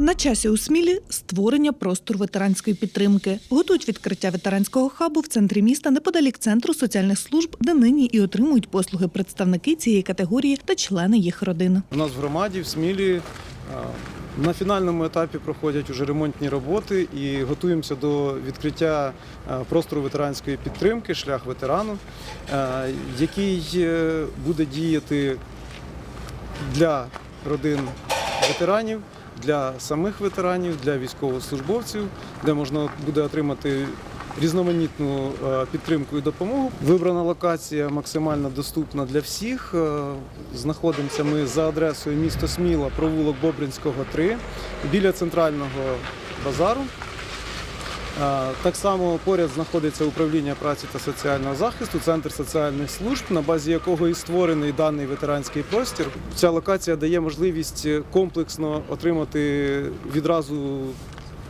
На часі у Смілі створення простору ветеранської підтримки. Готують відкриття ветеранського хабу в центрі міста неподалік центру соціальних служб, де нині і отримують послуги представники цієї категорії та члени їх родин. У нас в громаді в Смілі на фінальному етапі проходять уже ремонтні роботи і готуємося до відкриття простору ветеранської підтримки, шлях ветерану, який е, буде діяти для родин ветеранів, для самих ветеранів, для військовослужбовців, де можна буде отримати різноманітну е, підтримку і допомогу. Вибрана локація максимально доступна для всіх. Е, Знаходимося ми за адресою місто Сміла, провулок Бобринського 3, біля центрального базару. Е, Так само поряд знаходиться управління праці та соціального захисту, центр соціальних служб, на базі якого і створений даний ветеранський простір. Ця локація дає можливість комплексно отримати відразу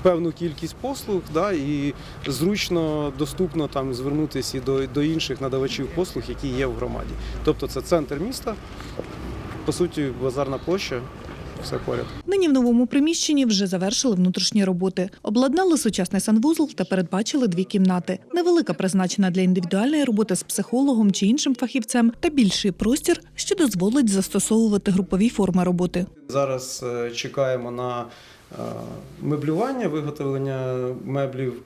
певну кількість послуг, да, і зручно, доступно там звернутися і до, до інших надавачів послуг, які є в громаді. Тобто це центр міста, по суті, базарна площа, все поряд. Нині в новому приміщенні вже завершили внутрішні роботи. Обладнали сучасний санвузол та передбачили дві кімнати. Невелика призначена для індивідуальної роботи з психологом чи іншим фахівцем, та більший простір, що дозволить застосовувати групові форми роботи. Зараз е, чекаємо на е, меблювання, виготовлення меблів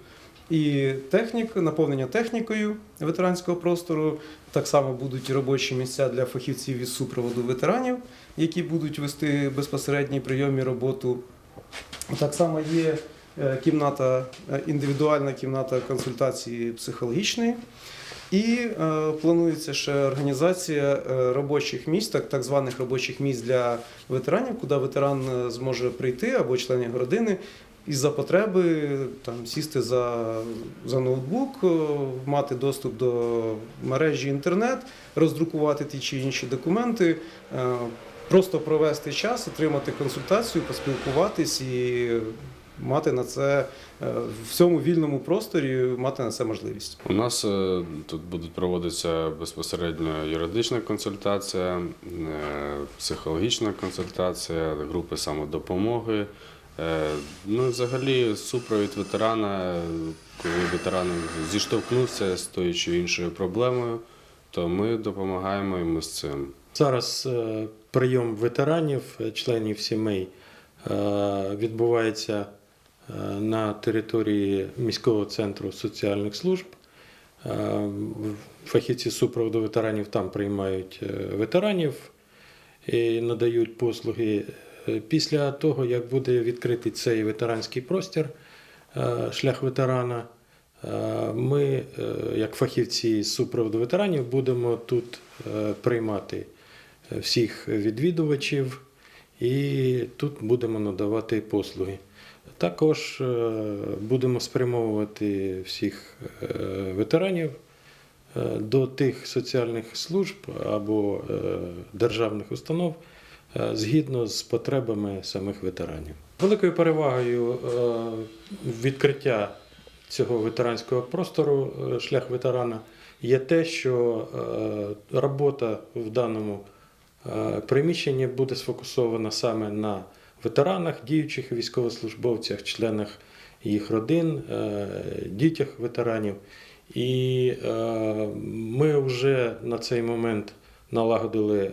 і технік, наповнення технікою ветеранського простору. Так само будуть робочі місця для фахівців із супроводу ветеранів, які будуть вести безпосередній прийом і роботу. Так само є е, кімната, е, індивідуальна кімната консультації психологічної. І е, планується ще організація е, робочих місць, так, так званих робочих місць для ветеранів, куди ветеран зможе прийти або член його родини і за потреби там, сісти за, за ноутбук, мати доступ до мережі інтернет, роздрукувати ті чи інші документи, е, просто провести час, отримати консультацію, поспілкуватись і мати на це е, в цьому вільному просторі мати на це можливість. У нас е, тут будуть проводитися безпосередньо юридична консультація, е, психологічна консультація, групи самодопомоги. Ну, взагалі, супровід ветерана, коли ветеран зіштовхнувся з тою чи іншою проблемою, то ми допомагаємо йому з цим. Зараз е, прийом ветеранів, е, членів сімей е, відбувається на території міського центру соціальних служб. Фахівці супроводу ветеранів там приймають ветеранів і надають послуги. Після того, як буде відкритий цей ветеранський простір, шлях ветерана, Ми, як фахівці з супроводу ветеранів, будемо тут приймати всіх відвідувачів і тут будемо надавати послуги. Також е, будемо спрямовувати всіх е, ветеранів е, до тих соціальних служб або державних установ згідно з потребами самих ветеранів. Великою перевагою відкриття цього ветеранського простору шлях ветерана є те, що робота в даному е, приміщенні буде сфокусована саме на ветеранах, діючих військовослужбовцях, членах їх родин, е, дітях ветеранів. І е, ми вже на цей момент налагодили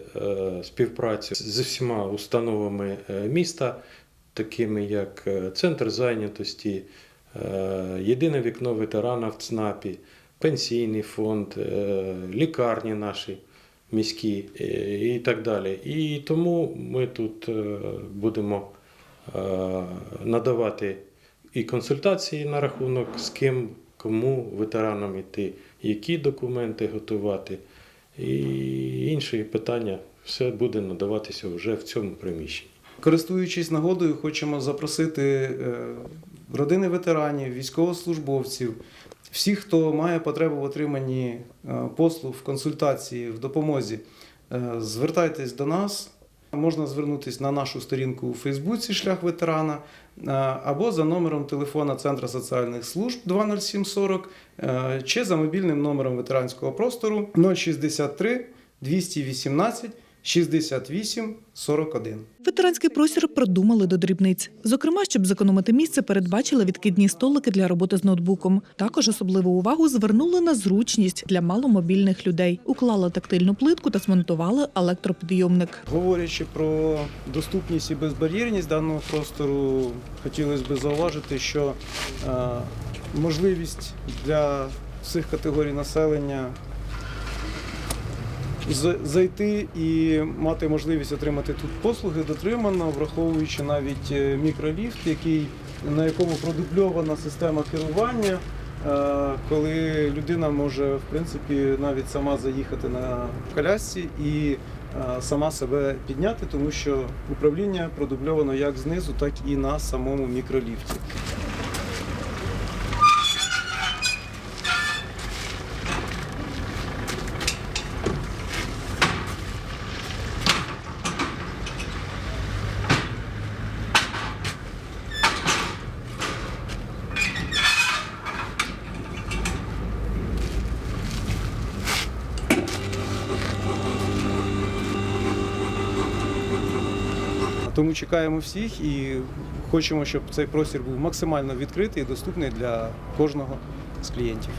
співпрацю з всіма установами міста, такими як Центр зайнятості, Єдине вікно ветерана в ЦНАПі, Пенсійний фонд, лікарні наші міські е, і так далі. І тому ми тут е, будемо е, надавати і консультації на рахунок, з ким, кому ветеранам іти, які документи готувати, і інші питання. Все буде надаватися вже в цьому приміщенні. Користуючись нагодою, хочемо запросити родини ветеранів, військовослужбовців, всіх, хто має потребу в отриманні е, послуг, в консультації, в допомозі. е, Звертайтесь до нас. Можна звернутися на нашу сторінку у Фейсбуці Шлях ветерана е, або за номером телефона Центру соціальних служб 20740 е, чи за мобільним номером ветеранського простору 063 218 68 41. Ветеранський простір продумали до дрібниць. Зокрема, щоб зекономити місце, передбачили відкидні столики для роботи з ноутбуком. Також особливу увагу звернули на зручність для маломобільних людей. Уклали тактильну плитку та змонтували електропідйомник. Говорячи про доступність і безбар'єрність даного простору, хотілося б зауважити, що е, можливість для всіх категорій населення зайти і мати можливість отримати тут послуги дотримано, враховуючи навіть е, мікроліфт, який, на якому продубльована система керування. е, Коли людина може в принципі навіть сама заїхати на колясці і е, сама себе підняти, тому що управління продубльовано як знизу, так і на самому мікроліфті. Тому чекаємо всіх і хочемо, щоб цей простір був максимально відкритий і доступний для кожного з клієнтів.